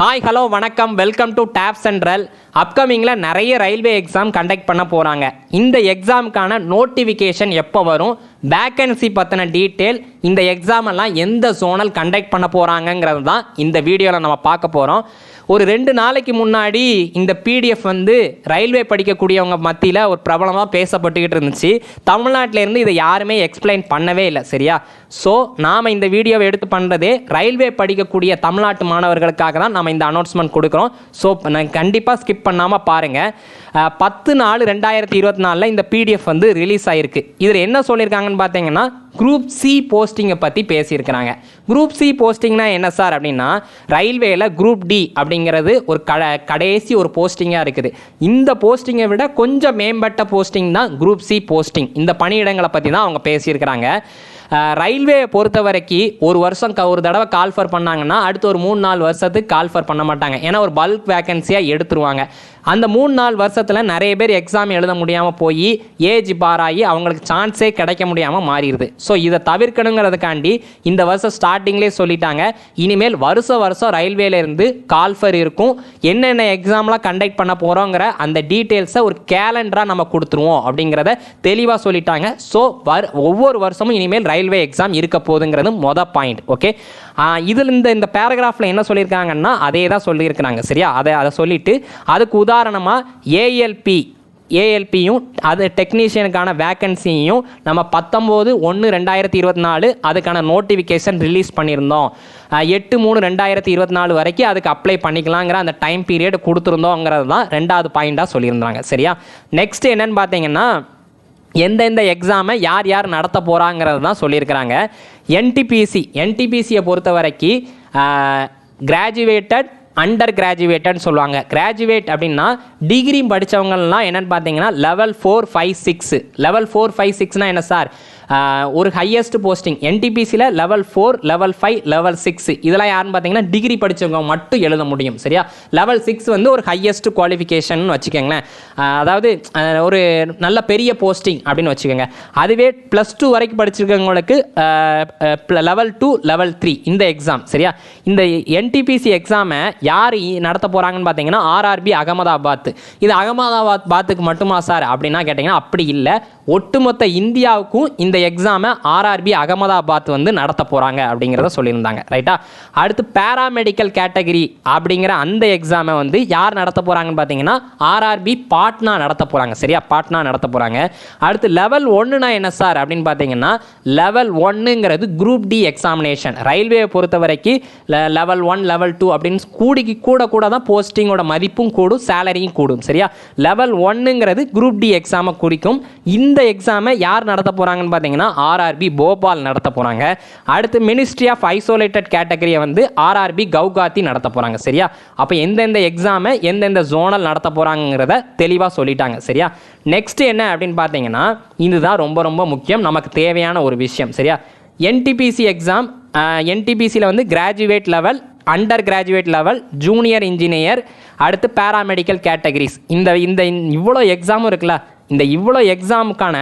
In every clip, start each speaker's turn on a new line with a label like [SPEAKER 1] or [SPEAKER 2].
[SPEAKER 1] Hi hello வணக்கம். Welcome to tab central அப்கமிங்கில் நிறைய ரயில்வே எக்ஸாம் கண்டக்ட் பண்ண போகிறாங்க இந்த எக்ஸாமுக்கான நோட்டிஃபிகேஷன் எப்போ வரும்? வேக்கன்சி பற்றின டீட்டெயில் இந்த எக்ஸாமெல்லாம் எந்த ஜோனல் கண்டக்ட் பண்ண போகிறாங்கங்கிறது தான் இந்த வீடியோவில் நம்ம பார்க்க போகிறோம் ஒரு ரெண்டு நாளைக்கு முன்னாடி இந்த பிடிஎஃப் வந்து ரயில்வே படிக்கக்கூடியவங்க மத்தியில் ஒரு பிரபலமாக பேசப்பட்டுக்கிட்டு இருந்துச்சு. தமிழ்நாட்டிலேருந்து இதை யாருமே எக்ஸ்பிளைன் பண்ணவே இல்லை சரியா? ஸோ நாம் இந்த வீடியோவை எடுத்து பண்ணுறதே ரயில்வே படிக்கக்கூடிய தமிழ்நாட்டு மாணவர்களுக்காக தான் நம்ம இந்த அனௌன்ஸ்மெண்ட் கொடுக்குறோம். ஸோ கண்டிப்பாக ஸ்கிப் பண்ணாமல் பாருங்கள் பத்து நாலு ரெண்டாயிரத்தி இருபத்தி நாலில் இந்த பிடிஎஃப் வந்து ரிலீஸ் ஆகிருக்கு இதில் என்ன சொல்லியிருக்காங்கன்னு பார்த்தீங்கன்னா குரூப் சி போஸ்டிங்கை பற்றி பேசியிருக்கிறாங்க. குரூப் சி போஸ்டிங்னா என்ன சார் அப்படின்னா ரயில்வேயில் குரூப் டி அப்படிங்கிறது ஒரு க கடைசி ஒரு போஸ்டிங்காக இருக்குது. இந்த போஸ்டிங்கை விட கொஞ்சம் மேம்பட்ட போஸ்டிங் தான் குரூப் சி போஸ்டிங் இந்த பணியிடங்களை பற்றி தான் அவங்க பேசியிருக்கிறாங்க. ரயில்வேயை பொறுத்த வரைக்கும் ஒரு வருஷம் க- ஒரு தடவை கால்ஃபர் பண்ணாங்கன்னா அடுத்து ஒரு மூணு நாலு வருஷத்துக்கு கால்ஃபர் பண்ண மாட்டாங்க. ஏன்னா ஒரு பல்க் வேக்கன்சியாக எடுத்துருவாங்க. அந்த மூணு நாலு வருஷத்தில் நிறைய பேர் எக்ஸாம் எழுத முடியாமல் போய் ஏஜ் பார் ஆகி அவங்களுக்கு சான்ஸே கிடைக்க முடியாமல் மாறிடுது. ஸோ இதை தவிர்க்கணுங்கிறதுக்காண்டி இந்த வருஷம் ஸ்டார்டிங்லேயே சொல்லிட்டாங்க. இனிமேல் வருஷம் வருஷம் ரயில்வேலேருந்து கால்ஃபர் இருக்கும். என்னென்ன எக்ஸாம்லாம் கண்டக்ட் பண்ண போகிறோங்கிற அந்த டீட்டெயில்ஸை ஒரு கேலண்டராக நம்ம கொடுத்துருவோம் அப்படிங்கிறத தெளிவாக சொல்லிட்டாங்க. ஸோ வர் ஒவ்வொரு வருஷமும் இனிமேல் ரயில்வே எக்ஸாம் இருக்க போகுதுங்கிறது மொதல் பாயிண்ட் ஓகே இதில் இந்த இந்த பேராகிராஃபில் என்ன சொல்லியிருக்காங்கன்னா அதே தான் சொல்லியிருக்கிறாங்க சரியா? அதை அதை சொல்லிவிட்டு அதுக்கு உதாரணமாக ஏஎல்பி ஏஎல்பியும் அது டெக்னீஷியனுக்கான வேக்கன்சியையும் நம்ம பத்தொம்போது ஒன்று ரெண்டாயிரத்தி இருபத்தி நாலு அதுக்கான நோட்டிஃபிகேஷன் ரிலீஸ் பண்ணியிருந்தோம். எட்டு மூணு ரெண்டாயிரத்தி இருபத்தி நாலு வரைக்கும் அதுக்கு அப்ளை பண்ணிக்கலாங்கிற அந்த டைம் பீரியட் கொடுத்துருந்தோங்கிறது தான் ரெண்டாவது பாயிண்டாக சொல்லியிருந்தாங்க. சரியா? நெக்ஸ்ட் என்னன்னு பார்த்தீங்கன்னா எந்தெந்த எக்ஸாமை யார் யார் நடத்த போகிறாங்கிறது தான் சொல்லியிருக்கிறாங்க என்டிபிசி என்டிபிசியை பொறுத்த வரைக்கும் கிராஜுவேட்டட் அண்டர் கிராஜுவேட்டட்னு சொல்லுவாங்க. கிராஜுவேட் அப்படின்னா டிகிரி படித்தவங்கலாம் என்னென்னு பார்த்தீங்கன்னா level four five six level four five சிக்ஸ்னால் என்ன சார் ஒரு highest posting என்டிபிசியில் level four level five level six இதெல்லாம் யாருன்னு பார்த்தீங்கன்னா டிகிரி படித்தவங்க மட்டும் எழுத முடியும் சரியா? லெவல் சிக்ஸ் வந்து ஒரு ஹையஸ்ட் குவாலிஃபிகேஷன் வச்சுக்கோங்களேன். அதாவது ஒரு நல்ல பெரிய போஸ்டிங் அப்படின்னு வச்சுக்கோங்க. அதுவே ப்ளஸ் டூ வரைக்கும் படிச்சிருக்கவங்களுக்கு லெவல் டூ லெவல் த்ரீ இந்த எக்ஸாம் சரியா? இந்த என்டிபிசி எக்ஸாமை யார் நடத்த போகிறாங்கன்னு பார்த்தீங்கன்னா ஆர்ஆர்பி அகமதாபாத். இது அகமதாபாத் பாத்துக்கு மட்டுமா சார்? அப்படின்னா கேட்டிங்கன்னா அப்படி இல்லை. ஒட்டுமொத்த இந்தியாவுக்கும் இந்த எக்ஸாமை ஆர்ஆர்பி அகமதாபாத் வந்து நடத்த போகிறாங்க அப்படிங்கிறத சொல்லியிருந்தாங்க ரைட்டா அடுத்து பேராமெடிக்கல் கேட்டகரி அப்படிங்கிற அந்த எக்ஸாமை வந்து யார் நடத்த போகிறாங்கன்னு பார்த்தீங்கன்னா ஆர்ஆர்பி பாட்னா நடத்த போகிறாங்க சரியா? பாட்னா நடத்த போகிறாங்க அடுத்து லெவல் ஒன்றுனா என்ன சார் அப்படின்னு பார்த்தீங்கன்னா லெவல் ஒன்றுங்கிறது குரூப் டி எக்ஸாமினேஷன் ரயில்வேயை பொறுத்த வரைக்கும் லெவல் ஒன் லெவல் டூ அப்படின்னு கூடிக்கு கூட கூட தான் போஸ்டிங்கோட மதிப்பும் கூடும் சேலரியும் கூடும் சரியா? லெவல் ஒன்றுங்கிறது குரூப் டி எக்ஸாமை குறிக்கும். இந்த எக்ஸாமை யார் நடத்த போகிறாங்கன்னு பார்த்தீங்கன்னா ஆர்ஆர்பி போபால் நடத்த போகிறாங்க அடுத்து மினிஸ்ட்ரி ஆஃப் ஐசோலேட்டட் கேட்டகரியை வந்து ஆர்ஆர்பி கவுகாத்தி நடத்த போகிறாங்க சரியா? அப்போ எந்தெந்த எக்ஸாமை எந்தெந்த ஜோனல் நடத்த போகிறாங்கிறத தெளிவாக சொல்லிட்டாங்க சரியா? நெக்ஸ்ட் என்ன அப்படின்னு பார்த்தீங்கன்னா இதுதான் ரொம்ப ரொம்ப முக்கியம் நமக்கு தேவையான ஒரு விஷயம் சரியா? என்டிபிசி எக்ஸாம் என்டிபிசியில் வந்து graduate level under graduate level junior engineer அடுத்து பேராமெடிக்கல் கேட்டகரிஸ் இந்த இந்த இவ்வளோ எக்ஸாமும் இருக்குல்ல இந்த இவ்வளோ எக்ஸாமுக்கான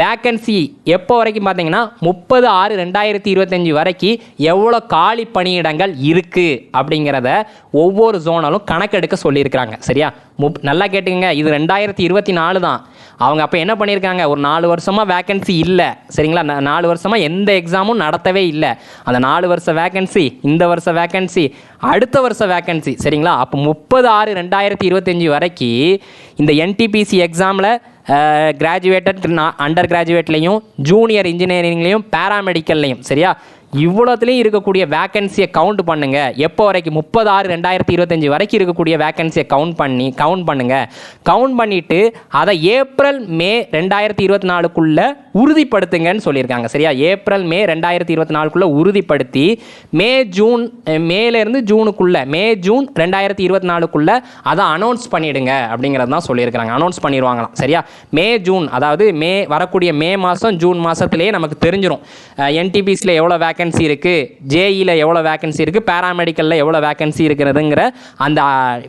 [SPEAKER 1] வேக்கன்சி எப்போ வரைக்கும் பார்த்தீங்கன்னா முப்பது ஆறு ரெண்டாயிரத்தி இருபத்தஞ்சி வரைக்கும் எவ்வளோ காலி பணியிடங்கள் இருக்குது அப்படிங்கிறத ஒவ்வொரு ஜோனலும் கணக்கெடுக்க சொல்லியிருக்கிறாங்க. சரியா? முப் நல்லா கேட்டுக்கங்க. இது ரெண்டாயிரத்தி இருபத்தி நாலு தான். அவங்க அப்போ என்ன பண்ணியிருக்காங்க? ஒரு நாலு வருஷமாக வேக்கன்சி இல்லை. சரிங்களா? நாலு வருஷமாக எந்த எக்ஸாமும் நடத்தவே இல்லை. அந்த நாலு வருஷ வேக்கன்சி இந்த வருஷ வேக்கன்சி அடுத்த வருஷ வேக்கன்சி சரிங்களா? அப்போ முப்பது ஆறு ரெண்டாயிரத்தி இருபத்தஞ்சி வரைக்கும் இந்த என்டிபிசி எக்ஸாமில் கிராஜுவேட்டட் அண்டர் கிராஜுவேட்லேயும் ஜூனியர் இன்ஜினியரிங்லேயும் பேராமெடிக்கல்லையும் சரியா? இவ்வளோத்துலேயும் இருக்கக்கூடிய வேக்கன்சியை கவுண்ட் பண்ணுங்கள் எப்போ வரைக்கும்? முப்பது ஆறு ரெண்டாயிரத்தி இருபத்தஞ்சி வரைக்கும் இருக்கக்கூடிய வேக்கன்சியை கவுண்ட் பண்ணி கவுண்ட் பண்ணுங்கள் கவுண்ட் பண்ணிவிட்டு அதை ஏப்ரல் மே ரெண்டாயிரத்தி இருபத்தி நாலுக்குள்ளே உறுதிப்படுத்துங்கன்னு சொல்லியிருக்காங்க. சரியா? ஏப்ரல் மே ரெண்டாயிரத்தி இருபத்தி நாலுக்குள்ளே உறுதிப்படுத்தி மே ஜூன் மேலேருந்து ஜூனுக்குள்ளே மே ஜூன் ரெண்டாயிரத்தி இருபத்தி நாலுக்குள்ளே அதை அனௌன்ஸ் பண்ணிவிடுங்க அப்படிங்கிறது தான் சொல்லியிருக்கிறாங்க. அனௌன்ஸ் பண்ணிடுவாங்களாம். சரியா? மே ஜூன் அதாவது மே வரக்கூடிய மே மாதம் ஜூன் மாதத்துலேயே நமக்கு தெரிஞ்சிடும் என்டிபிஸில் எவ்வளோ வேக்கன்சி இருக்குது ஜேஇயில் எவ்வளோ வேக்கன்சி இருக்குது பேராமெடிக்கலில் எவ்வளோ வேக்கன்சி இருக்கிறதுங்கிற அந்த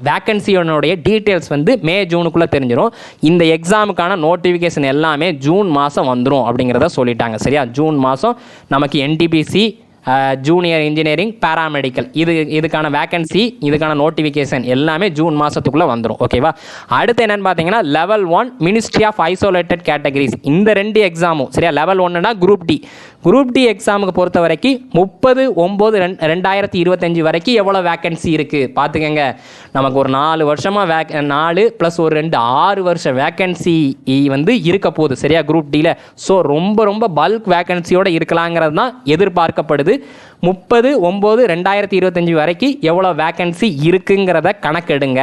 [SPEAKER 1] வேக்கன்சியோனுடைய டீட்டெயில்ஸ் வந்து மே ஜூனுக்குள்ளே தெரிஞ்சிடும் இந்த எக்ஸாமுக்கான நோட்டிஃபிகேஷன் எல்லாமே ஜூன் மாதம் வந்துடும் அப்படிங்கிறத சொல்லிட்டாங்க. சரியா? ஜூன் மாதம் நமக்கு என்டிபிசி ஜூனியர் இன்ஜினியரிங் பேராமெடிக்கல் இது இதுக்கான வேகன்சி இதுக்கான நோட்டிஃபிகேஷன் எல்லாமே ஜூன் மாதத்துக்குள்ளே வந்துடும் ஓகேவா அடுத்து என்னென்னு பார்த்தீங்கன்னா level one ministry of isolated categories இந்த ரெண்டு எக்ஸாமும் சரியா? லெவல் ஒன்றுனா குரூப் டி குரூப் டி எக்ஸாமுக்கு பொறுத்த வரைக்கும் முப்பது ஒம்பது ரெண் ரெண்டாயிரத்தி இருபத்தஞ்சி வரைக்கும் எவ்வளோ வேகன்சி இருக்குது பார்த்துக்கங்க நமக்கு ஒரு நாலு வருஷமாக வேக் நாலு ப்ளஸ் ஒரு ரெண்டு ஆறு வருஷம் வேக்கன்சி வந்து இருக்க போகுது சரியா? குரூப் டியில் ஸோ ரொம்ப ரொம்ப பல்க் வேக்கன்சியோடு இருக்கலாங்கிறது தான் எதிர்பார்க்கப்படுது. முப்பது ஒம்பது ரெண்டாயிரத்தி இருபத்தஞ்சி வரைக்கும் எவ்வளோ வேக்கன்சி இருக்குங்கிறத கணக்கெடுங்க.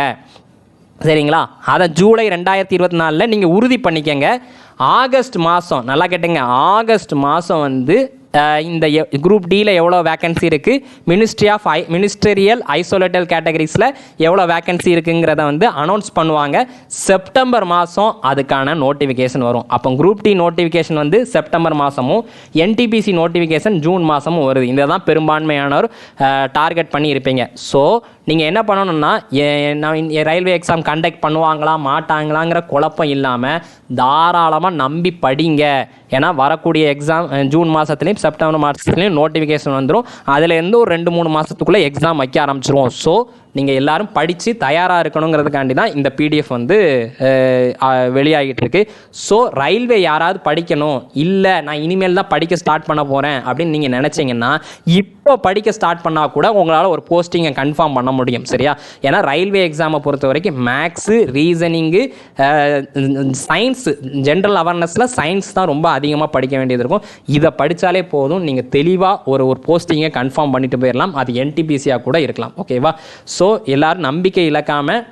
[SPEAKER 1] சரிங்களா? அதை ஜூலை ரெண்டாயிரத்தி இருபத்தி நாலில் நீங்கள் உறுதி பண்ணிக்கங்க. ஆகஸ்ட் மாதம் நல்லா கேட்டுங்க. ஆகஸ்ட் மாதம் வந்து இந்த குரூப் டியில் எவ்வளோ வேக்கன்சி இருக்குது மினிஸ்ட்ரி ஆஃப் ஐ மினிஸ்டரியல் ஐசோலேட்டல் கேட்டகரிஸில் எவ்வளோ வேக்கன்சி இருக்குங்கிறத வந்து அனௌன்ஸ் பண்ணுவாங்க. செப்டம்பர் மாதம் அதுக்கான நோட்டிஃபிகேஷன் வரும். அப்போ குரூப் டி நோட்டிஃபிகேஷன் வந்து செப்டம்பர் மாதமும் என்டிபிசி நோட்டிஃபிகேஷன் ஜூன் மாதமும் வருது. இதை தான் பெரும்பான்மையானவர் டார்கெட் பண்ணி இருப்பீங்க ஸோ நீங்கள் என்ன பண்ணணும்னா நான் ரயில்வே எக்ஸாம் கண்டக்ட் பண்ணுவாங்களா மாட்டாங்களாங்கிற குழப்பம் இல்லாமல் தாராளமாக நம்பி படிங்க. ஏன்னா வரக்கூடிய எக்ஸாம் ஜூன் மாதத்துலேயும் செப்டம்பர் மாதத்துலேயும் நோட்டிஃபிகேஷன் வந்துடும் அதுலேருந்து ஒரு ரெண்டு மூணு மாதத்துக்குள்ளே எக்ஸாம் வைக்க ஆரம்பிச்சிருவோம். ஸோ நீங்கள் எல்லாரும் படித்து தயாராக இருக்கணுங்கிறதுக்காண்டி தான் இந்த பிடிஎஃப் வந்து வெளியாகிட்டு இருக்கு. ஸோ ரயில்வே யாராவது படிக்கணும்? இல்லை நான் இனிமேல் தான் படிக்க ஸ்டார்ட் பண்ண போகிறேன் அப்படின்னு நீங்கள் நினச்சிங்கன்னா இப்போ படிக்க ஸ்டார்ட் பண்ணால் கூட உங்களால் ஒரு போஸ்டிங்கை கன்ஃபார்ம் பண்ண முடியும் சரியா? ஏன்னா ரயில்வே எக்ஸாமை பொறுத்த வரைக்கும் மேக்ஸு ரீசனிங்கு சயின்ஸ் ஜென்ரல் அவேர்னஸில் சயின்ஸ் தான் ரொம்ப அதிகமாக படிக்க வேண்டியது இருக்கும். இதை படித்தாலே போதும். நீங்கள் தெளிவாக ஒரு ஒரு போஸ்டிங்கை கன்ஃபார்ம் பண்ணிட்டு போயிடலாம் அது என்டிபிசியாக கூட இருக்கலாம். ஓகேவா ஸோ எல்லோரும் நம்பிக்கை இழக்காமல்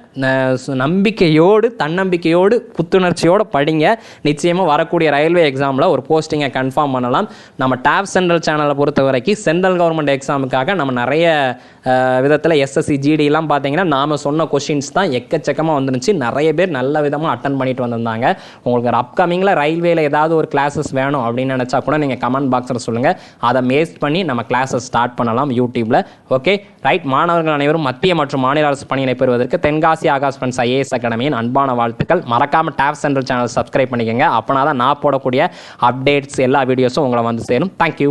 [SPEAKER 1] நம்பிக்கையோடு தன்னம்பிக்கையோடு புத்துணர்ச்சியோடு படிங்க. நிச்சயமாக வரக்கூடிய ரயில்வே எக்ஸாமில் ஒரு போஸ்டிங்கை கன்ஃபார்ம் பண்ணலாம். நம்ம டேப் சென்ட்ரல் சேனலை பொறுத்த வரைக்கும் சென்ட்ரல் கவர்மெண்ட் எக்ஸாமுக்காக நம்ம நிறைய விதத்தில் எஸ்எஸ்சி ஜிடிலாம் பார்த்தீங்கன்னா நாம் சொன்ன கொஷின்ஸ் தான் எக்கச்சக்கமாக வந்துருந்துச்சு. நிறைய பேர் நல்ல விதமாக அட்டன் பண்ணிட்டு வந்திருந்தாங்க. உங்களுக்கு ஒரு அப்கமிங்கில் ரயில்வேல ஏதாவது ஒரு கிளாஸஸ் வேணும் அப்படின்னு நினச்சா கூட நீங்கள் கமெண்ட் பாக்ஸில் சொல்லுங்கள் அதை மேஸ் பண்ணி நம்ம கிளாஸஸ் ஸ்டார்ட் பண்ணலாம் யூடியூப்பில் ஓகே ரைட் மாணவர்கள் அனைவரும் மத்திய மற்றும் மாநில அரசு பணியினை பெறுவதற்கு தென்காசி ஆகாஷ் ஃப்ரெண்ட்ஸ் ஐஏஎஸ் அகாடமியின் அன்பான வாழ்த்துக்கள். மறக்காம டேப் சென்ட்ரல் சேனல் சப்ஸ்கிரைப் பண்ணிக்கோங்க. அப்போனா தான் நான் போடக்கூடிய அப்டேட்ஸ் எல்லா வீடியோஸும் உங்களை வந்து சேரும். தேங்க்யூ